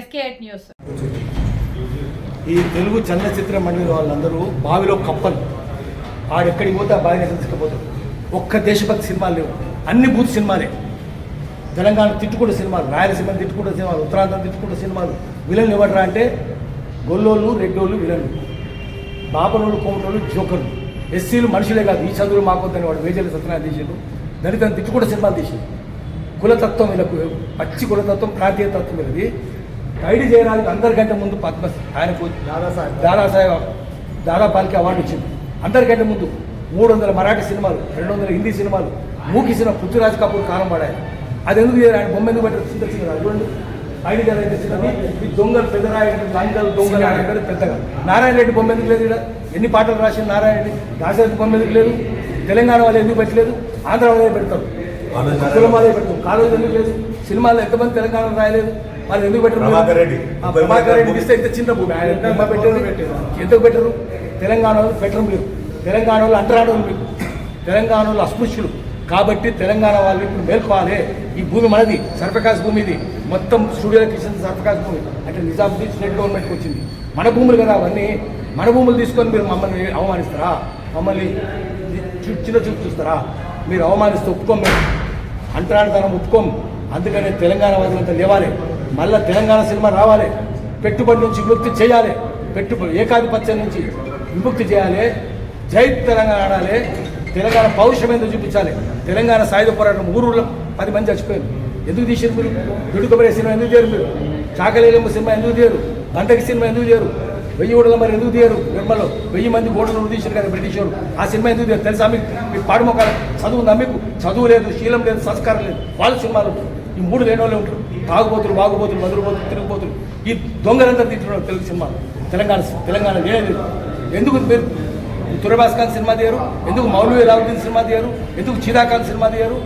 Fake news. ఈ తెలుగు చలనచిత్ర మండలి వాళ్ళందరూ బావిలో కప్పలు. ఆడెక్కడికి పోతే ఆ బావిని తీసుకుపోతారు. ఒక్క దేశభక్తి సినిమాలు లేవు. అన్ని బూత్ సినిమాలే. తెలంగాణ తిట్టుకుంటే సినిమాలు రాయలసీమ తిట్టుకుంటే సినిమాలు ఉత్తరాంధ్ర తిట్టుకుంటే సినిమాలు. విలన్లు ఎవడరా అంటే గొల్లోళ్ళు రెడ్డోళ్ళు విలన్లు. బాబనోళ్ళు కోమటోళ్ళు జోకర్లు. ఎస్సీలు మనుషులే కాదు. ఈ చంద్రుడు మాకొద్దని వాడు వేజలు సత్యనారాయణ తీసాడు. దళితను తిట్టుకుంటే సినిమాలు తీసాడు. కులతత్వం వీళ్ళకు పచ్చి కులతత్వం ప్రాంతీయ తత్వం వీళ్ళది. ఐడి జయరాజు అందరికంటే ముందు పద్మ ఆయనకు దాదాసాహెబ్. దాదాసాహెబ్ దాదాపాలికి అవార్డు వచ్చింది అందరికంటే ముందు మూడు వందల మరాఠీ సినిమాలు రెండు వందల హిందీ సినిమాలు మూకి సినిమా పృథ్వీరాజ్ కపూర్ కాలం పడాయి. అది ఎందుకు? ఆయన బొమ్మ ఎందుకు పెట్టారు? చిన్న చిన్న చూడండి. ఐడి జయరాజు తెచ్చినది ఈ దొంగలు పెద్దరాయ లంగలు దొంగలు అంటే పెద్దగా. నారాయణ రెడ్డి బొమ్మ ఎందుకు లేదు ఈడ? ఎన్ని పాటలు రాసిన నారాయణ రెడ్డి? దాశరథి బొమ్మ ఎందుకు లేదు? తెలంగాణ వాళ్ళు ఎందుకు పెట్టలేదు? ఆంధ్ర వాళ్ళే పెడతారు. కులం వాళ్ళే పెడతారు. కాలేజీ ఎందుకు లేదు? సినిమాలు ఎంతమంది తెలంగాణ రాయలేదు? వాళ్ళు ఎందుకు పెట్టరు? ప్రభాకర్ రెడ్డి. ఇస్తే ఇంత చిన్న భూమి. ఆయన ఎంత పెట్టారు? ఎందుకు పెట్టరు? తెలంగాణ వాళ్ళు పెట్టరు మీరు తెలంగాణ వాళ్ళు అంటరాడు మీకు తెలంగాణ వాళ్ళు అస్పృశ్యులు. కాబట్టి తెలంగాణ వాళ్ళు ఇప్పుడు మేల్కోవాలి. ఈ భూమి మనది సర్ఫకాస్ భూమి ఇది. మొత్తం స్టూడియోకి ఇచ్చింది సర్ఫకాస్ భూమి. అంటే నిజాముద్దీన్ స్టేట్ గవర్నమెంట్కి వచ్చింది. మన భూములు కదా అవన్నీ. మన భూములు తీసుకొని మీరు మమ్మల్ని అవమానిస్తారా? మమ్మల్ని చిన్న చూపు చూస్తారా? మీరు అవమానిస్తే ఒప్పుకోం మేము. అంటరానితనం ఒప్పుకోం. అందుకనే తెలంగాణ వాదులంతా లేవాలి. మళ్ళా తెలంగాణ సినిమా రావాలి. పెట్టుబడి నుంచి విముక్తి చేయాలి. పెట్టుబడి ఏకాధిపత్యం నుంచి విముక్తి చేయాలి. జై తెలంగాణ ఆడాలి. తెలంగాణ పౌరుషం ఎందుకు చూపించాలి. తెలంగాణ సాయుధ పోరాటం ఊరూళ్ళో పది మంది చచ్చిపోయారు. ఎందుకు తీసారు మీరు? దుడుకబడే సినిమా ఎందుకు తీయరు మీరు? చాకలేలమ్మ సినిమా ఎందుకు తీయరు? గంటకి సినిమా ఎందుకు తీయరు? వెయ్యి ఓడల మరి ఎందుకు తీయరు? నిర్మలో వెయ్యి మంది ఓడలు తీశారు కదా బ్రిటిష్ వారు. ఆ సినిమా ఎందుకు తీయరు? తెలుసా మీకు? మీకు పాడుమొక్క చదువు నమ్మికు చదువు లేదు శీలం లేదు సంస్కారం లేదు. వాళ్ళ సినిమాలు ఈ మూడు లేని వాళ్ళు ఉంటారు. తాగుబోతులు వాగుబోతులు మధురబోతులు తిరిగిపోతురు ఈ దొంగలంతా తింటున్నారు తెలుగు సినిమా. తెలంగాణ తెలంగాణ లేదు ఎందుకు మీరు తురబాస్ఖాన్ సినిమా తీయరు. ఎందుకు మౌలవీ రావుద్దీన్ సినిమా తీయరు? ఎందుకు చీదాకాంత్ సినిమా తీయరు?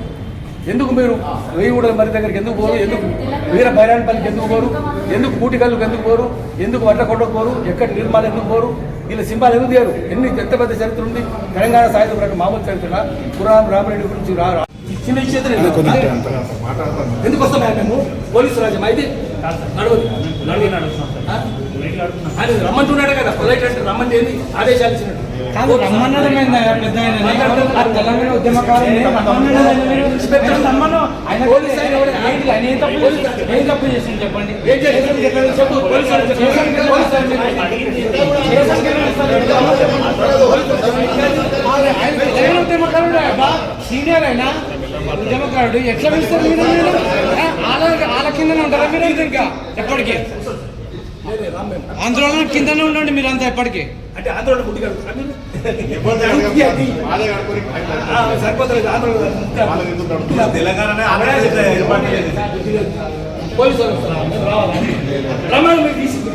ఎందుకు మీరు వేయిగూడ మరి దగ్గరికి ఎందుకు పోరు? ఎందుకు వీర బైరాన్పల్లికి ఎందుకు పోరు? ఎందుకు కూటికల్లుకి ఎందుకు పోరు? ఎందుకు వడ్లకొండకు పోరు? ఎక్కడ నిర్మాలు ఎందుకు పోరు? వీళ్ళ సింబాలు ఎందుకు తీయరు? ఎన్ని ఎంత పెద్ద చరిత్ర ఉంది? తెలంగాణ సాయుధ మామూలు చరిత్ర పురాణం రామరెడ్డి గురించి రా చిన్న విషయం ఎందుకు వస్తాం మేము? పోలీసు రాజ్యం అయితే నడవదు? ఆయన రమ్మంటున్నాడు కదా పొలైట్ అంటే రమ్మంటే ఏంది? ఆదేశాలు ఇచ్చినట్టు. కాదు రమ్మన్నడం పెద్ద తెలంగాణ రమ్మన్నడం ఏంది? ఆయన రమ్మను. ఆయన పోలీసు ఆయన ఎవరు? ఏంటి? ఆయన ఏం తప్పు చేసి- ఏం తప్పు చేసింది చెప్పండి ఏం చేయాలి చెప్పు పోలీసు వాళ్ళు చెప్పు. పోలీసు వాళ్ళు చెప్పు. చేసానికి ఏం చేస్తారు? ఆయన- ఆయన తెలంగాణ ఉద్యమకారుడు అబ్బా సీనియర్ ఉద్యమకారుడు ఎట్లా పిలుస్తారు మీరు వాళ్ళ కిందనే ఉంటారా మీరు అంతా ఇంకా? ఎప్పటికీ. ఆందోళన కిందనే ఉండండి ఎప్పటికీ? అంటే గుడ్డి మీరు? ఇది అది. ఆ, సరిపోతలేదు ఆంధ్రలో ఇంకా. తెలంగాణనే ఆంధ్రప్రదేశ్ ఏర్పాటు చేసింది. పోలీసు? రమ్మని మీరు డీసీపీ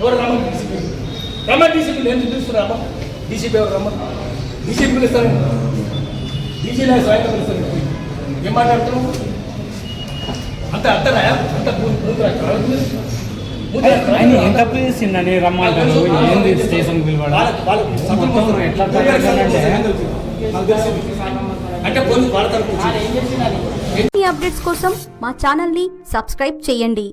ఎవరు రమ్మని డీసీపీ డీసీపీ నేను పిలుస్తున్నా రమ్మ డీసీపీ ఎవరు రమ్మని? డీసీపీ పిలుస్తాను డీసీ పిలుస్తాను ఏం మాట్లాడుతున్నావు? అంత అంత? ఆయన ఏం తప్పు రమ్మంటారు ఏంది స్టేషన్ పిలవడం? ఎట్లా. అంటే అప్డేట్స్ కోసం మా ఛానల్ని సబ్స్క్రైబ్ చేయండి.